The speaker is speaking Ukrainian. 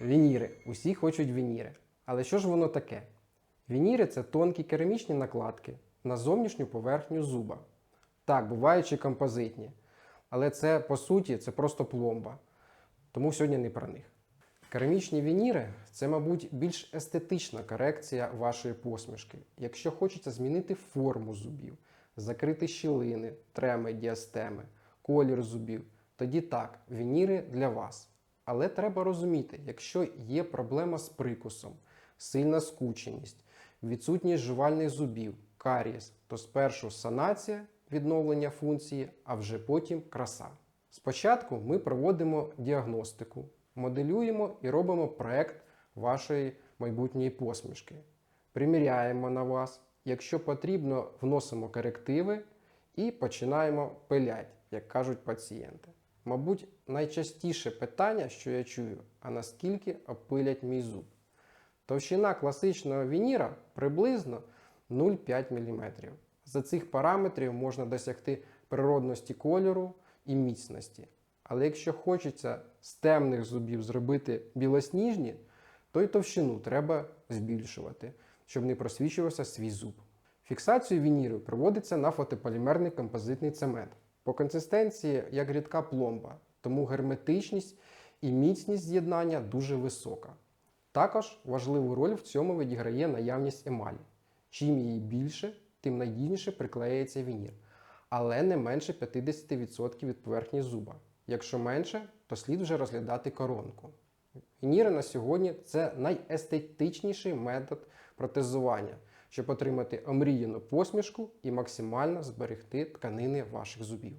Вініри. Усі хочуть вініри. Але що ж воно таке? Вініри це тонкі керамічні накладки на зовнішню поверхню зуба. Так, бувають чи композитні. Але це, по суті, це просто пломба. Тому сьогодні не про них. Керамічні вініри це, мабуть, більш естетична корекція вашої посмішки. Якщо хочеться змінити форму зубів, закрити щілини, треми, діастеми, колір зубів, тоді так, вініри для вас. Але треба розуміти, якщо є проблема з прикусом, сильна скученість, відсутність жувальних зубів, карієс, то спершу санація, відновлення функції, а вже потім краса. Спочатку ми проводимо діагностику, моделюємо і робимо проект вашої майбутньої посмішки. Приміряємо на вас. Якщо потрібно, вносимо корективи і починаємо пилять, як кажуть пацієнти. Мабуть, найчастіше питання, що я чую, а наскільки опилять мій зуб. Товщина класичного вініра приблизно 0,5 мм. За цих параметрів можна досягти природності кольору і міцності. Але якщо хочеться з темних зубів зробити білосніжні, то й товщину треба збільшувати, щоб не просвічувався свій зуб. Фіксацію вінірів проводиться на фотополімерний композитний цемент. По консистенції як рідка пломба, тому герметичність і міцність з'єднання дуже висока. Також важливу роль в цьому відіграє наявність емалі. Чим її більше, тим надійніше приклеюється вінір, але не менше 50% від поверхні зуба. Якщо менше, то слід вже розглядати коронку. Вініри на сьогодні це найестетичніший метод протезування, щоб отримати омріяну посмішку і максимально зберегти тканини ваших зубів.